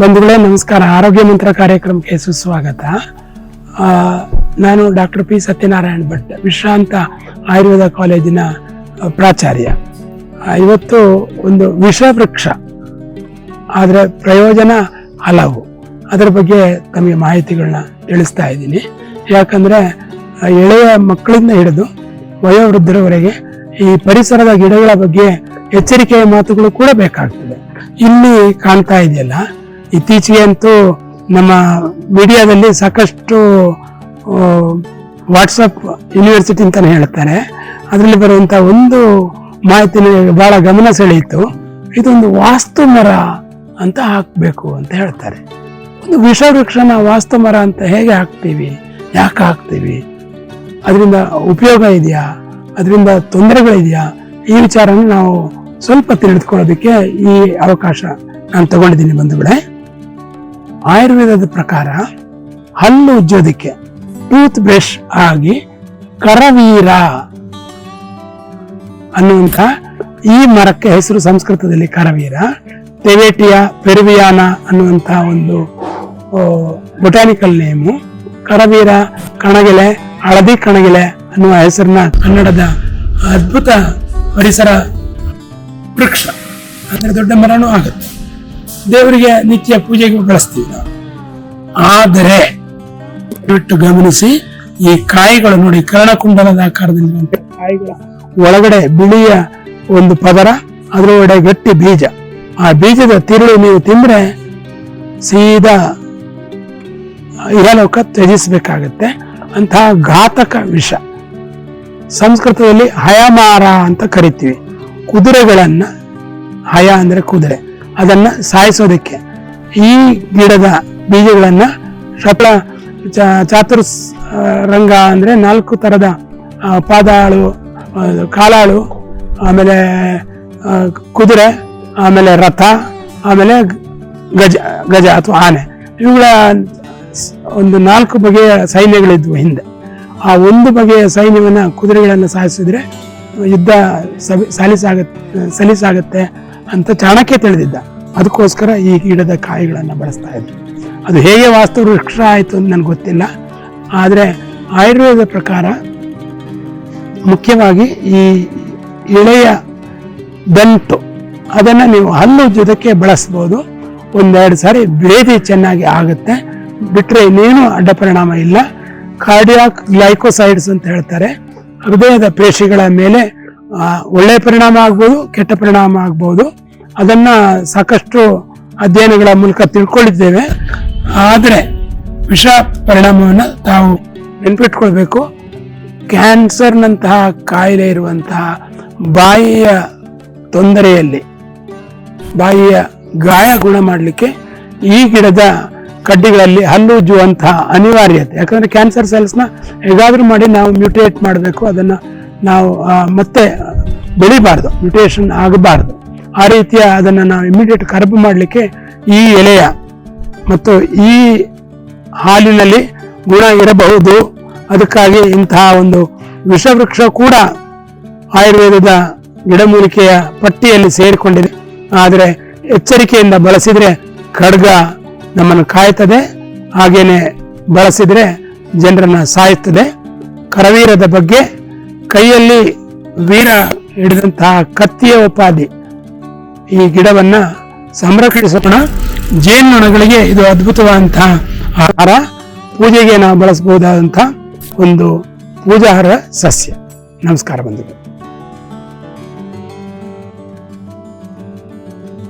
ಬಂಧುಗಳೇ, ನಮಸ್ಕಾರ. ಆರೋಗ್ಯ ಮಂತ್ರ ಕಾರ್ಯಕ್ರಮಕ್ಕೆ ಸುಸ್ವಾಗತ. ನಾನು ಡಾಕ್ಟರ್ ಪಿ ಸತ್ಯನಾರಾಯಣ್ ಭಟ್, ವಿಶ್ರಾಂತ ಆಯುರ್ವೇದ ಕಾಲೇಜಿನ ಪ್ರಾಚಾರ್ಯ. ಇವತ್ತು ಒಂದು ವಿಷವೃಕ್ಷ, ಆದರೆ ಪ್ರಯೋಜನ ಹಲವು. ಅದರ ಬಗ್ಗೆ ತಮಗೆ ಮಾಹಿತಿಗಳನ್ನ ತಿಳಿಸ್ತಾ ಇದ್ದೀನಿ. ಯಾಕಂದರೆ ಎಳೆಯ ಮಕ್ಕಳಿಂದ ಹಿಡಿದು ವಯೋವೃದ್ಧರವರೆಗೆ ಈ ಪರಿಸರದ ಗಿಡಗಳ ಬಗ್ಗೆ ಎಚ್ಚರಿಕೆಯ ಮಾತುಗಳು ಕೂಡ ಬೇಕಾಗ್ತದೆ. ಇಲ್ಲಿ ಕಾಣ್ತಾ ಇದೆಯಲ್ಲ ಇತ್ತೀಚೆಗೆ ಅಂತೂ ನಮ್ಮ ಮೀಡಿಯಾದಲ್ಲಿ ಸಾಕಷ್ಟು ವಾಟ್ಸಪ್ ಯೂನಿವರ್ಸಿಟಿ ಅಂತಲೇ ಹೇಳ್ತಾರೆ ಅದರಲ್ಲಿ ಬರುವಂಥ ಒಂದು ಮಾಹಿತಿ ಭಾಳ ಗಮನ ಸೆಳೆಯಿತು. ಇದೊಂದು ವಾಸ್ತು ಮರ ಅಂತ ಹಾಕಬೇಕು ಅಂತ ಹೇಳ್ತಾರೆ. ಒಂದು ವಿಷವೃಕ್ಷನ ವಾಸ್ತು ಮರ ಅಂತ ಹೇಗೆ ಹಾಕ್ತೀವಿ? ಯಾಕೆ ಹಾಕ್ತೀವಿ? ಅದರಿಂದ ಉಪಯೋಗ ಇದೆಯಾ? ಅದರಿಂದ ತೊಂದರೆಗಳಿದೆಯಾ? ಈ ವಿಚಾರನ ನಾವು ಸ್ವಲ್ಪ ತಿಳಿದುಕೊಳ್ಳೋದಕ್ಕೆ ಈ ಅವಕಾಶ ನಾನು ತಗೊಂಡಿದ್ದೀನಿ ಬಂಧುಗಳೇ. ಆಯುರ್ವೇದದ ಪ್ರಕಾರ ಹಲ್ಲು ಉಜ್ಜೋದಕ್ಕೆ ಟೂತ್ ಬ್ರಷ್ ಆಗಿ ಕರವೀರ ಅನ್ನುವಂಥ ಈ ಮರಕ್ಕೆ ಹೆಸರು ಸಂಸ್ಕೃತದಲ್ಲಿ ಕರವೀರ. ಟೆವೇಟಿಯಾ ಪೆರುವಿಯಾನ ಅನ್ನುವಂಥ ಒಂದು ಬೊಟಾನಿಕಲ್ ನೇಮು ಕರವೀರ, ಕಣಗಿಲೆ, ಹಳದಿ ಕಣಗಿಲೆ ಅನ್ನುವ ಹೆಸರಿನ ಕನ್ನಡದ ಅದ್ಭುತ ಪರಿಸರ ವೃಕ್ಷ. ಅಂದ್ರೆ ದೊಡ್ಡ ಮರನೂ ಆಗುತ್ತೆ. ದೇವರಿಗೆ ನಿತ್ಯ ಪೂಜೆಗೆ ಬಳಸ್ತೀವಿ ನಾವು ಆದರೆ ಬಿಟ್ಟು ಗಮನಿಸಿ, ಈ ಕಾಯಿಗಳು ನೋಡಿ ಕರ್ಣಕುಂಡಲದ ಆಕಾರದಲ್ಲಿರುವಂತೆ ಕಾಯಿಗಳ ಒಳಗಡೆ ಬಿಳಿಯ ಒಂದು ಪದರ, ಅದರೊಳಗಡೆ ಗಟ್ಟಿ ಬೀಜ. ಆ ಬೀಜದ ತಿರುಳು ನೀವು ತಿಂದ್ರೆ ಸೀದಾ ಇಹಲೋಕ ತ್ಯಜಿಸಬೇಕಾಗತ್ತೆ. ಅಂತಹ ಘಾತಕ ವಿಷ. ಸಂಸ್ಕೃತದಲ್ಲಿ ಹಯಮಾರ ಅಂತ ಕರಿತೀವಿ. ಕುದುರೆಗಳನ್ನ ಹಯ ಅಂದ್ರೆ ಕುದುರೆ. ಅದನ್ನ ಸಾಯಿಸೋದಕ್ಕೆ ಈ ಗಿಡದ ಬೀಜಗಳನ್ನು ಶಪಳ ಚಾತುರ್ಸ್ ಚಾತುರ್ ರಂಗ ಅಂದ್ರೆ ನಾಲ್ಕು ತರದ ಆ, ಪಾದಾಳು ಕಾಲಾಳು ಆಮೇಲೆ ಕುದುರೆ ಆಮೇಲೆ ರಥ ಆಮೇಲೆ ಗಜ ಗಜ ಅಥವಾ ಆನೆ. ಇವುಗಳ ಒಂದು ನಾಲ್ಕು ಬಗೆಯ ಸೈನ್ಯಗಳಿದ್ವು ಹಿಂದೆ. ಆ ಒಂದು ಬಗೆಯ ಸೈನ್ಯವನ್ನ ಕುದುರೆಗಳನ್ನು ಸಾಯಿಸಿದ್ರೆ ಯುದ್ಧ ಸಬಿ ಸಲಿಸಾಗತ್ತೆ ಸಲೀಸಾಗತ್ತೆ. ಅಂತ ಚಾಣಕ್ಯ ತಿಳಿದಿದ್ದ. ಅದಕ್ಕೋಸ್ಕರ ಈ ಗಿಡದ ಕಾಯಿಗಳನ್ನು ಬಳಸ್ತಾ ಇದ್ರು. ಅದು ಹೇಗೆ ವಾಸ್ತು ವೃಕ್ಷ ಆಯಿತು ಅಂತ ನನಗೆ ಗೊತ್ತಿಲ್ಲ. ಆದರೆ ಆಯುರ್ವೇದ ಪ್ರಕಾರ ಮುಖ್ಯವಾಗಿ ಈ ಎಳೆಯ ದಂಟು, ಅದನ್ನು ನೀವು ಹಲ್ಲು ಜೊತೆಗೆ ಬಳಸ್ಬೋದು. ಒಂದೆರಡು ಸಾರಿ ಭೇದಿ ಚೆನ್ನಾಗಿ ಆಗುತ್ತೆ. ಬಿಟ್ಟರೆ ಇನ್ನೇನು ಅಡ್ಡ ಪರಿಣಾಮ ಇಲ್ಲ. ಕಾರ್ಡಿಯಾಕ್ ಗ್ಲೈಕೋಸೈಡ್ಸ್ ಅಂತ ಹೇಳ್ತಾರೆ. ಹೃದಯದ ಪೇಶಿಗಳ ಮೇಲೆ ಒಳ್ಳೆಯ ಪರಿಣಾಮ ಆಗ್ಬೋದು, ಕೆಟ್ಟ ಪರಿಣಾಮ ಆಗ್ಬೋದು. ಅದನ್ನ ಸಾಕಷ್ಟು ಅಧ್ಯಯನಗಳ ಮೂಲಕ ತಿಳ್ಕೊಂಡಿದ್ದೇವೆ. ಆದರೆ ವಿಷ ಪರಿಣಾಮವನ್ನು ತಾವು ನೆನ್ಪಿಟ್ಕೊಳ್ಬೇಕು. ಕ್ಯಾನ್ಸರ್ನಂತಹ ಕಾಯಿಲೆ ಇರುವಂತಹ ಬಾಯಿಯ ತೊಂದರೆಯಲ್ಲಿ, ಬಾಯಿಯ ಗಾಯ ಗುಣ ಮಾಡಲಿಕ್ಕೆ ಈ ಗಿಡದ ಕಡ್ಡಿಗಳಲ್ಲಿ ಹಲ್ಲು ಉಜ್ಜುವಂತಹ ಅನಿವಾರ್ಯತೆ. ಯಾಕಂದರೆ ಕ್ಯಾನ್ಸರ್ ಸೆಲ್ಸ್ನ ಹೇಗಾದರೂ ಮಾಡಿ ನಾವು ಮ್ಯೂಟೇಟ್ ಮಾಡಬೇಕು, ಅದನ್ನ ನಾವು ಮತ್ತೆ ಬೆಳಿಬಾರ್ದು ಮ್ಯೂಟೇಷನ್ ಆಗಬಾರ್ದು. ಆ ರೀತಿಯ ಅದನ್ನು ನಾವು ಇಮಿಡಿಯೇಟ್ ಕರಬು ಮಾಡಲಿಕ್ಕೆ ಈ ಎಲೆಯ ಮತ್ತು ಈ ಹಾಲಿನಲ್ಲಿ ಗುಣ ಇರಬಹುದು. ಅದಕ್ಕಾಗಿ ಇಂತಹ ಒಂದು ವಿಷವೃಕ್ಷ ಕೂಡ ಆಯುರ್ವೇದದ ಗಿಡಮೂಲಿಕೆಯ ಪಟ್ಟಿಯಲ್ಲಿ ಸೇರಿಕೊಂಡಿದೆ. ಆದರೆ ಎಚ್ಚರಿಕೆಯಿಂದ ಬಳಸಿದರೆ ಖಡ್ಗ ನಮ್ಮನ್ನು ಕಾಯ್ತದೆ, ಹಾಗೇನೆ ಬಳಸಿದರೆ ಜನರನ್ನು ಸಾಯ್ತದೆ. ಕರವೀರದ ಬಗ್ಗೆ ಕೈಯಲ್ಲಿ ವೀರ ಹಿಡಿದಂತಹ ಕತ್ತಿಯ ಉಪಾಧಿ ಈ ಗಿಡವನ್ನ ಸಂರಕ್ಷಿಸೋಣ. ಜೇನುನೊಣಗಳಿಗೆ ಇದು ಅದ್ಭುತವಾದಂತಹ ಆಹಾರ. ಪೂಜೆಗೆ ನಾವು ಬಳಸಬಹುದಾದಂತಹ ಒಂದು ಪೂಜಾಹಾರ ಸಸ್ಯ. ನಮಸ್ಕಾರ ಬಂಧುಗಳು.